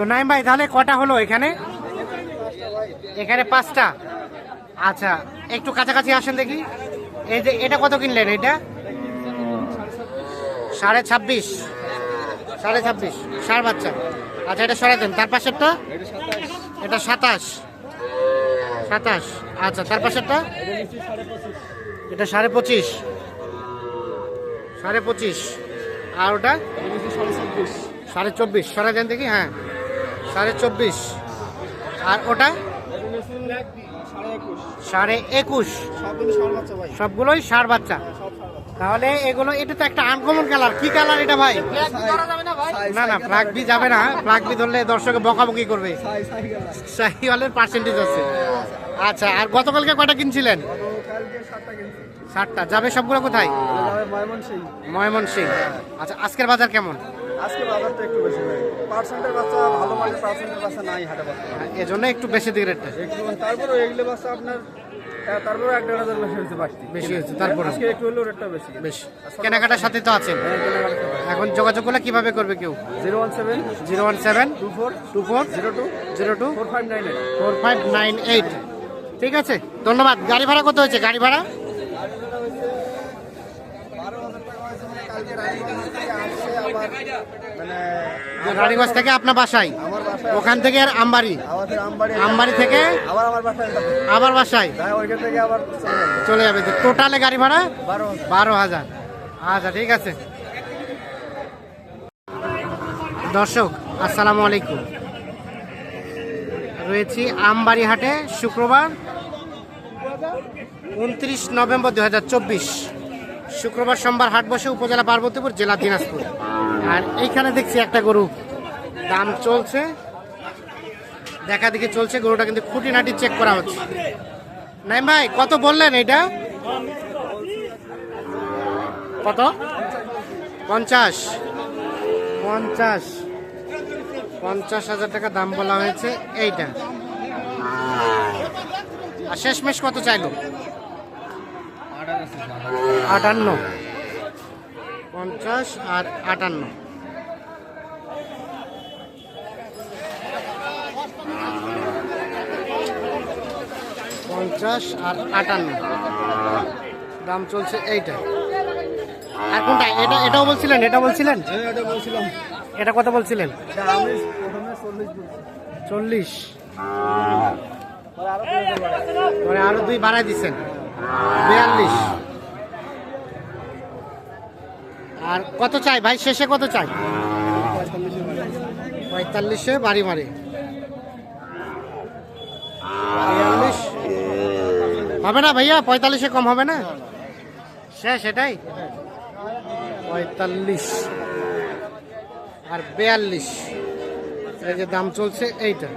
তো নাইম ভাই, তাহলে কটা হলো এখানে? এখানে পাঁচটা। আচ্ছা একটু কাছাকাছি আসেন দেখি। এই যে, এটা কত কিনলেন এটা? সাড়ে ছাব্বিশ। সাড়ে ছাব্বিশ। ষাট বাচ্চা। আচ্ছা এটা সরাই দেন। তার পাশেরটা? এটা সাতাশ। সাতাশ। আচ্ছা তার পাশেরটা? এটা সাড়ে পঁচিশ। সাড়ে পঁচিশ। আর ওটা? সাড়ে চব্বিশ। সরাই দেন দেখি হ্যাঁ। সাড়ে চব্বিশ। আর ওটা? সাড়ে একুশ। সবগুলোই সার বাচ্চা। তাহলে এগুলো এটা তো একটা আনকমন কালার কি কালার এটা ভাই? না না ফ্লাগ বি যাবে না। ফ্লাগ বি ধরলে দর্শকে বকাবকি করবে। পার্সেন্টেজ আছে আচ্ছা আর গতকালকে কয়টা কিনছিলেন? ষাটটা যাবে সবগুলো কোথায়? ময়মনসিং আচ্ছা আজকের বাজার কেমন? আজকে বাজারটা একটু বেশি পার্সেন্টের বাচ্চা ভালো মানের পার্সেন্টের বাচ্চা নাই হাটে বাচ্চা এজন্য একটু বেশি দিকে রেটটা একটু তারপরে এগুলো বাচ্চা আপনার তারপরে এক দেড় হাজার বেশি হয়েছে বাড়তি। বেশি হয়েছে, তারপরে? আজকে একটু হলেও রেটটা বেশি। বেশি। কেনাকাটার সাথে তো আছেন। এখন যোগাযোগ করলে কীভাবে করবে কেউ? Zero one seven zero one seven two four two four zero two zero two four five nine eight. Four five nine eight. ঠিক আছে ধন্যবাদ। গাড়ি ভাড়া কত হয়েছে? গাড়ি ভাড়া? কালকে রানীগঞ্জ আসছে আবার রানীগঞ্জ থেকে আপনার বাসায়? ওখান থেকে আর আমবাড়ি? আমবাড়ি আমবাড়ি থেকে আবার বাসায় আবার চলে যাবে। টোটালে গাড়ি ভাড়া? বারো হাজার। বারো হাজার। আচ্ছা ঠিক আছে। দর্শক আসসালামু আলাইকুম। রয়েছি আমবাড়ি হাটে শুক্রবার উনত্রিশ নভেম্বর দু হাজার চব্বিশ। শুক্রবার সোমবার হাট বসে উপজেলা পার্বতীপুর জেলা দিনাজপুর। আর এইখানে দেখছি একটা গরু। দাম চলছে। দেখা দেখি চলছে, গরুটা কিন্তু খুঁটিনাটি চেক করা হচ্ছে। নাই ভাই, কত বললেন এটা? কত? পঞ্চাশ। পঞ্চাশ। পঞ্চাশ হাজার টাকা দাম বলা হয়েছে এইটা। আর শেষমেশ কত চাইলো? আটান্ন। পঞ্চাশ আর আটান্ন। পঞ্চাশ আর আটান্ন। দাম চলছে এইটা আর কোনটা? এটা এটাও বলছিলেন এটা বলছিলেন? হ্যাঁ এটা কত বলছিলেন? চল্লিশ। পরে আরও দুই বাড়াই দিচ্ছেন। বিয়াল্লিশ। আর কত চাই ভাই? শেষে কত চাই? পঁয়তাল্লিশে। বাড়ি মারে হবে না ভাইয়া, পঁয়তাল্লিশে কম হবে না? শেষ এটাই? পঁয়তাল্লিশ। আর বিয়াল্লিশ। এই যে দাম চলছে এইটা।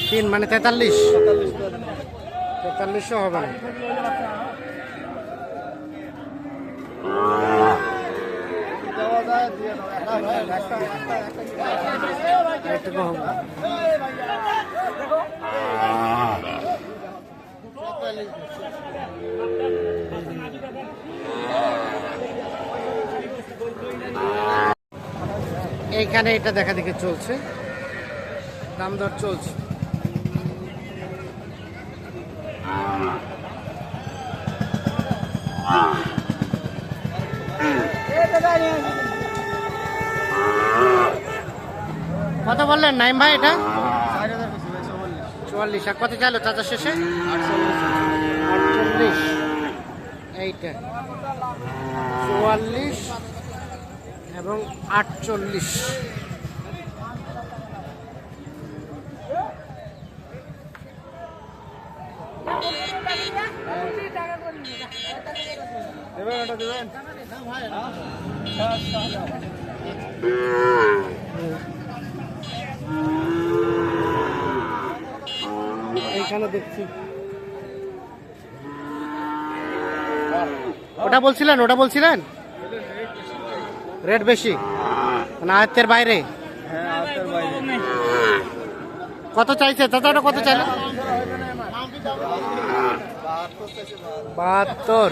তিন হবে। মানে তেতাল্লিশ। তেতাল্লিশও হবে না দেওয়া যায়, দিয়ে দাও। একটা- একটা- একটা- একটা- একটু হবে এইখানে এটা দেখা দেখে চলছে। দাম দর চলছে। কত বললেন নাইম ভাই এটা? চুয়াল্লিশ। আর কত চাইলো চাচা শেষে। আটচল্লিশ। এইটা। চুয়াল্লিশ। এবং আটচল্লিশ? এইখানে দেখছি। ওটা বলছিলেন ওটা বলছিলেন? রেট বেশি? মানে আয়ত্তের বাইরে? কত চাইছে? চাচাটা কত চাইলো? বাহাত্তর।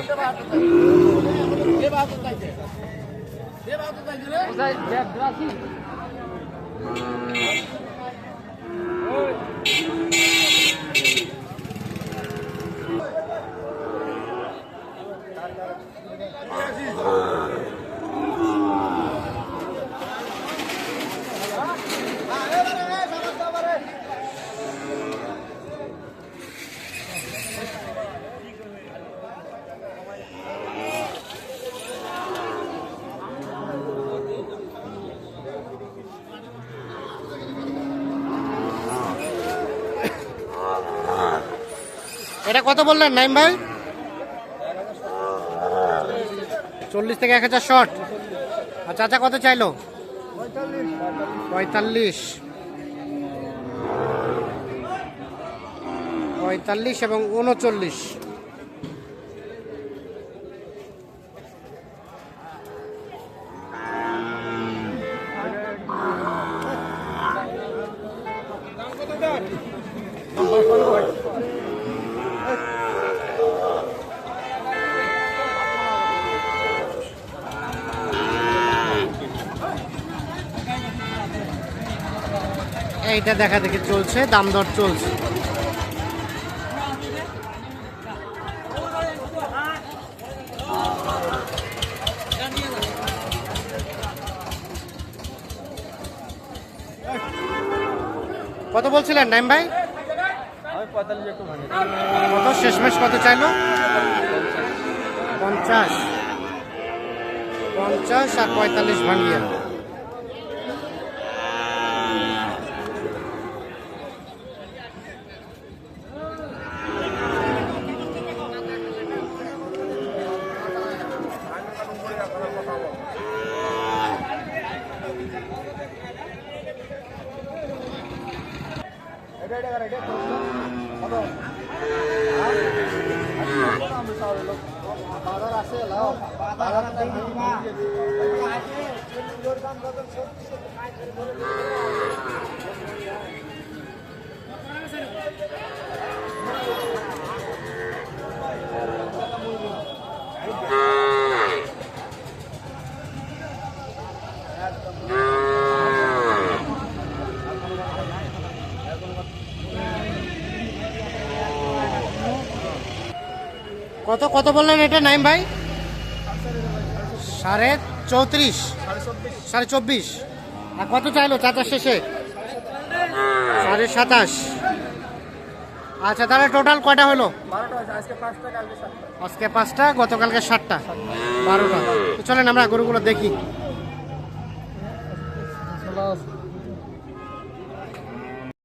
এটা কত বললেন, নাইম ভাই? চল্লিশ থেকে এক হাজার শর্ট আর চাচা কত চাইলো? পঁয়তাল্লিশ। পঁয়তাল্লিশ এবং উনচল্লিশ। এইটা দেখা দেখি চলছে, দাম দর চলছে। কত বলছিলেন, নাইম ভাই? কত? শেষমেশ কত চাইলো? পঞ্চাশ। পঞ্চাশ আর পঁয়তাল্লিশ ভাঙিয়ে। এটা কত বাজার আছে কত কত বললেন এটা, নাইম ভাই? সাড়ে চৌত্রিশ। সাড়ে চব্বিশ। আর কত চাইলো? চাচা শেষে? সাড়ে সাতাশ। আচ্ছা তাহলে টোটাল কয়টা হলো? আজকে পাঁচটা গতকালকে সাতটা। বারোটা। চলেন আমরা গরুগুলো দেখি।